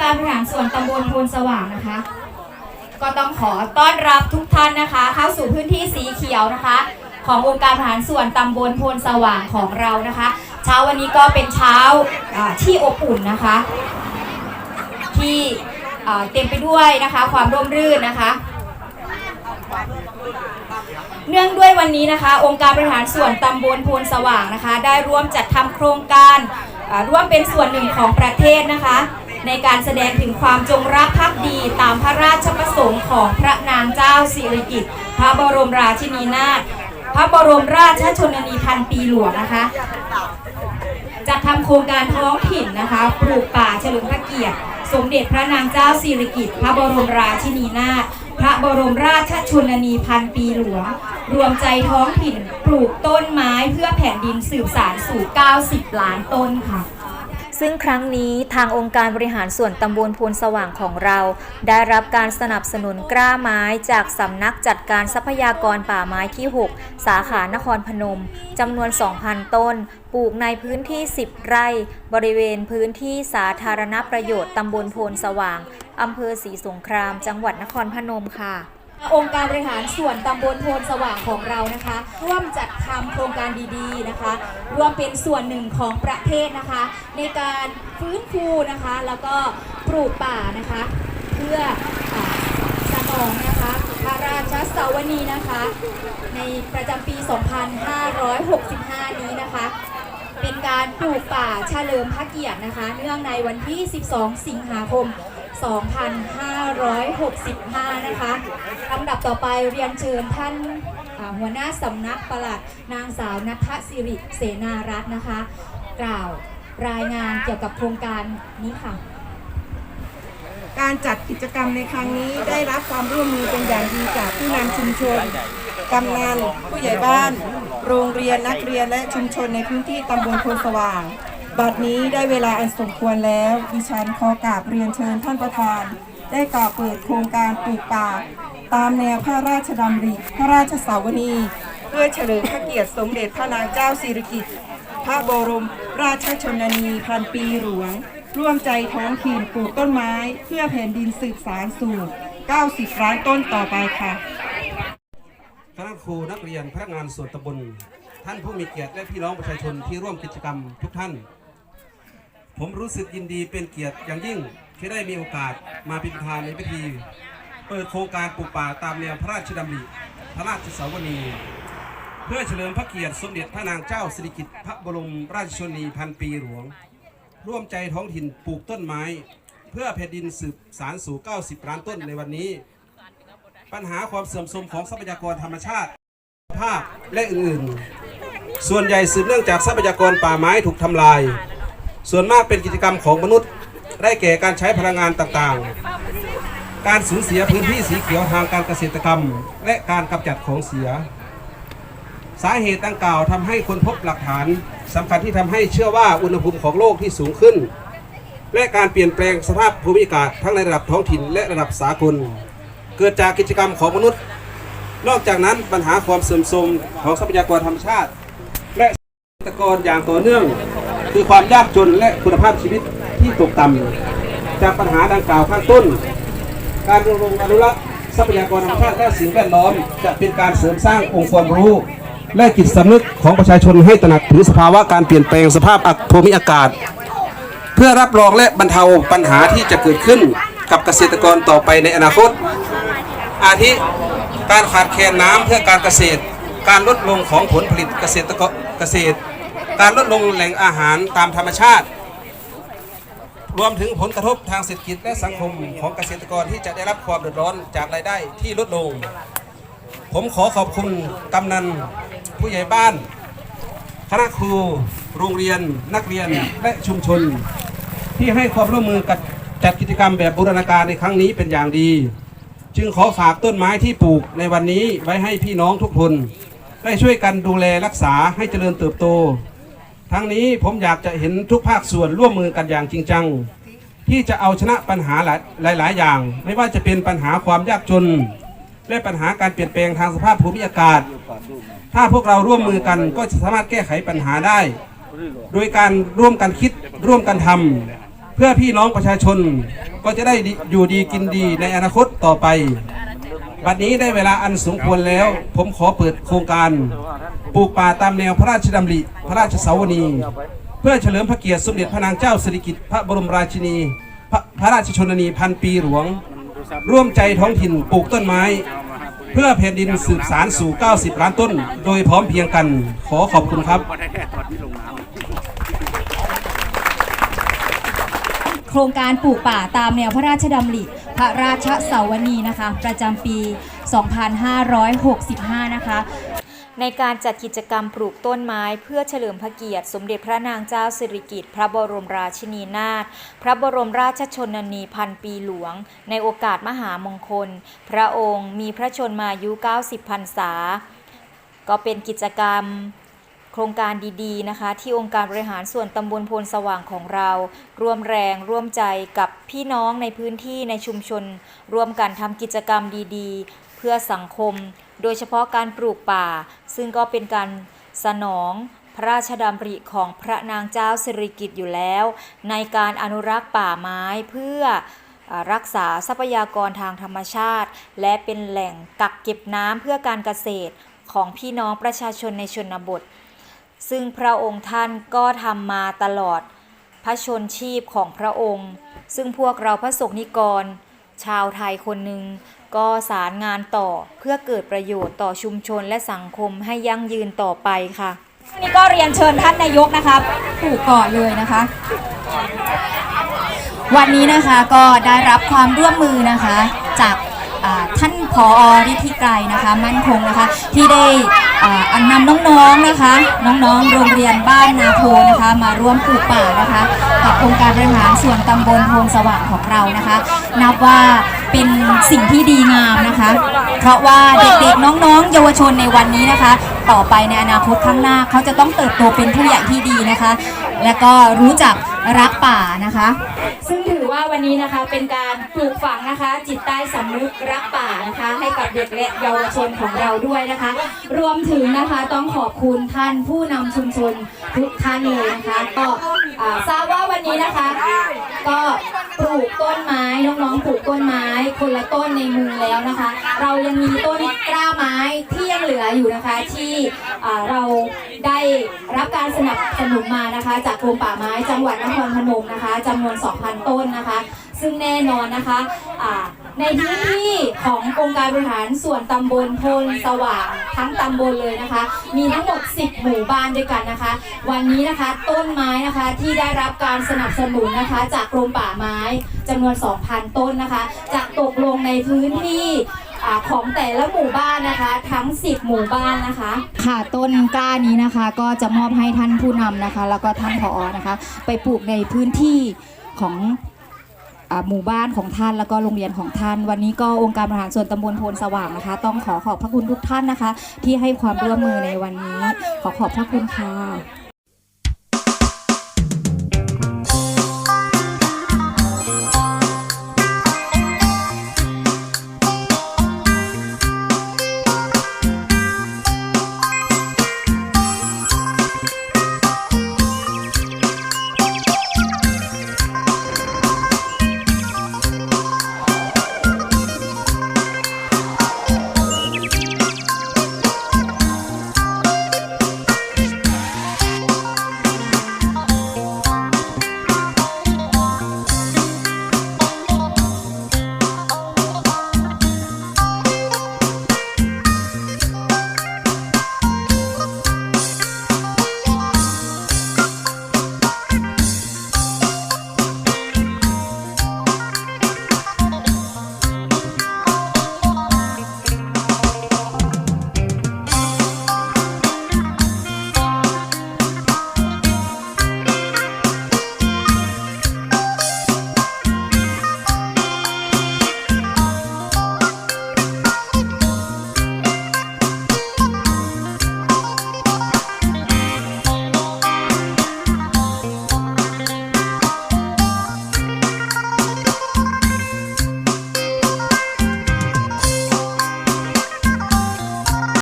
การบริหารส่วนตำบลโพนสว่างนะคะ ก็ต้องขอต้อนรับทุกท่านนะคะ เข้าสู่พื้นที่สีเขียวนะคะ ขององค์การบริหารส่วนตำบลโพนสว่างของเรานะคะ เช้าวันนี้ก็เป็นเช้าที่อบอุ่นนะคะ ที่เต็มไปด้วยนะคะความร่มรื่นนะคะ เนื่องด้วยวันนี้นะคะ องค์การบริหารส่วนตำบลโพนสว่างนะคะ ได้ร่วมจัดทำโครงการร่วมเป็นส่วนหนึ่งของประเทศนะคะ ในการแสดงถึงความจงรักภักดีตามพระราชประสงค์ของพระนางเจ้าสิริกิติ์พระบรมราชินีนาถพระบรมราชชนนีพันปีหลวงนะคะจัดทำโครงการท้องถิ่นนะคะปลูกป่าเฉลิมพระเกียรติ สมเด็จพระนางเจ้าสิริกิติ์พระบรมราชินีนาถพระบรมราชชนนีพันปีหลวง รวมใจท้องถิ่นปลูกต้นไม้เพื่อแผ่นดินสืบสารสู่ 90 ล้านต้นค่ะ ซึ่งครั้งนี้ทางองค์การบริหารส่วนตำบลพูนสว่างของเรา ได้รับการสนับสนุนกล้าไม้จากสำนักจัดการทรัพยากรป่าไม้ที่ 6 สาขานครพนมจำนวน 2,000 ต้น ปลูกในพื้นที่ 10 ไร่ บริเวณพื้นที่สาธารณประโยชน์ตำบลโพนสว่างอำเภอศรีสงคราม จังหวัดนครพนมค่ะ องค์การบริหารส่วนตำบลโพนสว่างของเรานะคะ ร่วมจัดทำโครงการดีๆนะคะร่วมเป็นส่วนหนึ่งของประเทศนะคะ ในการฟื้นฟูนะคะ แล้วก็ปลูกป่านะคะ เพื่ออสนองนะคะพระราชสวนีนะคะ ในประจำปี 2565 นี้นะคะ เป็นการปลูกป่าเฉลิมพระเกียรตินะคะ เนื่องในวันที่ 12 สิงหาคม 2565 นะคะลำดับต่อไปเรียนเชิญท่านหัวหน้าสำนักปลัดนางสาวนัทสิริเสนารัตน์นะคะ กล่าวรายงานเกี่ยวกับโครงการนี้ค่ะ การจัดกิจกรรมในครั้งนี้ได้รับความร่วมมือเป็นอย่างดีจากผู้นำชุมชนกำนันผู้ใหญ่บ้าน โรงเรียนนักเรียนและชุมชนในพื้นที่ตำบลโพนสว่าง บัดนี้ได้เวลาอันสมควรแล้ว ดิฉันขอกราบเรียนเชิญท่านประธาน ได้กล่าวเปิดโครงการปลูกป่า ตามแนวพระราชดำริ พระราชสาวนี เพื่อเฉลิมพระเกียรติสมเด็จพระนางเจ้าสิริกิติ์พระบรมราชชนนีพันปีหลวง ร่วมใจท้องถิ่นปลูกต้นไม้ เพื่อแผ่นดินสืบสารสู่ 90 ล้านต้นต่อไปค่ะคณะครูนักเรียนพนักงานส่วนตำบลท่านผู้มีเกียรติและพี่น้องประชาชนที่ร่วมกิจกรรมทุกท่าน ผมรู้สึกยินดีเป็นเกียรติอย่างยิ่ง ที่ได้มีโอกาสมาเป็นประธานในพิธี เปิดโครงการปลูกป่าตามแนวพระราชดำริพระราชสาวนี เพื่อเฉลิมพระเกียรติสมเด็จพระนางเจ้าสิริกิติ์พระบรมราชชนนีพันปีหลวง ร่วมใจท้องถิ่นปลูกต้นไม้ เพื่อแผ่นดินสืบสารสู่ 90 ล้านต้นในวันนี้ ปัญหาความเสื่อมโทรมของทรัพยากรธรรมชาติภาพและอื่นๆ ส่วนใหญ่สืบเนื่องจากทรัพยากรป่าไม้ถูกทำลาย ส่วนมากเป็นกิจกรรมของมนุษย์ ได้แก่การใช้พลังงานต่างๆ การสูญเสียพื้นที่สีเขียวทางการเกษตรกรรม และการกำจัดของเสีย สาเหตุดังกล่าวทำให้คนพบหลักฐานสำคัญที่ทำให้เชื่อว่าอุณหภูมิของโลกที่สูงขึ้น และการเปลี่ยนแปลงสภาพภูมิอากาศทั้งในระดับท้องถิ่นและระดับสากล เกิดจากกิจกรรมของมนุษย์ นอกจากนั้นปัญหาความเสื่อมโทรมของทรัพยากรธรรมชาติ และตรกรอย่างต่อเนื่อง คือความยากจนและคุณภาพชีวิต ที่ตกต่ำจากปัญหาดังกล่าวข้างต้น การรณรงค์อนุรักษ์ทรัพยากรธรรมชาติและสิ่งแวดล้อม จะเป็นการเสริมสร้างองค์ความรู้ และจิตสำนึกของประชาชนให้ตระหนักถึงสภาวะการเปลี่ยนแปลงสภาพภูมิอากาศ เพื่อรับรองและบรรเทาปัญหาที่จะเกิดขึ้นกับเกษตรกรต่อไปในอนาคต อาทิการขาดแคลนน้ำเพื่อการเกษตร การลดลงของผลผลิตเกษตรกรเกษตร การลดลงแหล่งอาหารตามธรรมชาติ รวมถึงผลกระทบทางเศรษฐกิจและสังคมของเกษตรกรที่จะได้รับความเดือดร้อนจากรายได้ที่ลดลง ผมขอขอบคุณกำนันผู้ใหญ่บ้าน คณะครู โรงเรียน นักเรียนและชุมชน ที่ให้ความร่วมมือกับจัดกิจกรรมแบบบูรณาการในครั้งนี้เป็นอย่างดี จึงขอฝากต้นไม้ที่ปลูกในวันนี้ไว้ให้พี่น้องทุกคน ได้ช่วยกันดูแลรักษาให้เจริญเติบโต ทั้งนี้ผมอยากจะเห็นทุกภาคส่วนร่วมมือกันอย่างจริงจัง ที่จะเอาชนะปัญหาหลายหลายๆอย่าง ไม่ว่าจะเป็นปัญหาความยากจน และปัญหาการเปลี่ยนแปลงทางสภาพภูมิอากาศ ถ้าพวกเราร่วมมือกันก็จะสามารถแก้ไขปัญหาได้ โดยการร่วมกันคิดร่วมกันทำพื่อพี่น้องประชาชนก็จะได้อยู่ดีกินดีในอนาคตต่อไป บัดนี้ได้เวลาอันสมควรแล้ว ผมขอเปิดโครงการปลูกป่าตามแนวพระราชดำริ พระราชสาวนี เพื่อเฉลิมพระเกียรติสมเด็จพระนางเจ้าสิริกิติ์พระบรมราชินีพระพระราชชนนีพันปีหลวง ร่วมใจท้องถิ่นปลูกต้นไม้ เพื่อแผ่นดินสืบสารสู่ 90 ล้านต้น โดยพร้อมเพรียงกันขอขอบคุณครับ โครงการปลูกป่าตามแนวพระราชดำริพระราชเสาวนีนะคะ ประจำปี 2565 นะคะในการจัดกิจกรรมปลูกต้นไม้เพื่อเฉลิมพระเกียรติ สมเด็จพระนางเจ้าสิริกิติ์พระบรมราชินีนาถพระบรมราชชนนีพันปีหลวง ในโอกาสมหามงคล พระองค์มีพระชนมายุ 90 พรรษา ก็เป็นกิจกรรม โครงการดีๆนะคะ ที่องค์การบริหารส่วนตำบลโพนสว่างของเรา ร่วมแรงร่วมใจกับพี่น้องในพื้นที่ในชุมชน ร่วมกันทำกิจกรรมดีๆ เพื่อสังคม โดยเฉพาะการปลูกป่า ซึ่งก็เป็นการสนองพระราชดำริของพระนางเจ้าสิริกิติ์อยู่แล้ว ในการอนุรักษ์ป่าไม้เพื่อรักษาทรัพยากรทางธรรมชาติ และเป็นแหล่งกักเก็บน้ำเพื่อการเกษตรของพี่น้องประชาชนในชนบท ซึ่งพระองค์ท่านก็ทำมาตลอดพระชนชีพของพระองค์ ซึ่งพวกเราพระสงฆ์นิกร ชาวไทยคนหนึ่งก็สารงานต่อเพื่อเกิดประโยชน์ต่อชุมชนและสังคมให้ยั่งยืนต่อไปค่ะวันนี้ก็เรียนเชิญท่านนายกนะคะปลูกก่อนเลยนะคะ วันนี้นะคะก็ได้รับความร่วมมือนะคะจาก อ่าท่านผอฤทธิไกรนะคะ มั่นคงนะคะ ที่ได้อ่านำน้องๆนะคะ น้องๆ โรงเรียนบ้านนาโพนะคะ มาร่วมปลูกป่านะคะกับองค์การบริหารส่วนตำบลโพนสว่างของเรานะคะ นับว่าเป็นสิ่งที่ดีงามนะคะ เพราะว่าเด็กๆน้องๆ เยาวชนในวันนี้นะคะ ต่อไปในอนาคตข้างหน้าเขาจะต้องเติบโตเป็นผู้ใหญ่ที่ดีนะคะ และก็รู้จักรักป่านะคะ ซึ่งถือว่าวันนี้นะคะเป็นการปลูกฝังนะคะ จิตใต้สำนึกรักป่านะคะ ให้กับเด็กและเยาวชนของเราด้วยนะคะ รวมถึงนะคะต้องขอบคุณท่านผู้นำชุมชนทุกท่านเลยนะคะ ก็ทราบว่าวันนี้นะคะ ก็ ปลูกต้นไม้น้องๆปลูกต้นไม้ คนละต้นในมือแล้วนะคะ เรายังมีต้นกล้าไม้ที่ยังเหลืออยู่นะคะ ที่เราได้รับการสนับสนุนมานะคะ จากกรมป่าไม้จังหวัดนครพนมนะคะจำนวน 2,000 ต้นนะคะ ซึ่งแน่นอนนะคะ อ่าในพื้นที่ขององค์การบริหารส่วนตำบลโพนสว่างทั้งตำบลเลยนะคะ มีทั้งหมด 10 หมู่บ้านด้วยกันนะคะ วันนี้นะคะต้นไม้นะคะที่ได้รับการสนับสนุนนะคะ จากกรมป่าไม้จำนวน 2,000 ต้นนะคะจะตกลงในพื้นที่ของแต่ละหมู่บ้านนะคะ ทั้ง 10 หมู่บ้านนะคะ ค่ะต้นกล้านี้นะคะ ก็จะมอบให้ท่านผู้นำนะคะ แล้วก็ท่านผอนะคะ ไปปลูกในพื้นที่ของ หมู่บ้านของท่านแล้วก็โรงเรียนของท่าน วันนี้ก็องค์การบริหารส่วนตำบลโพนสว่างนะคะ ต้องขอขอบพระคุณทุกท่านนะคะ ที่ให้ความร่วมมือในวันนี้ ขอขอบพระคุณค่ะ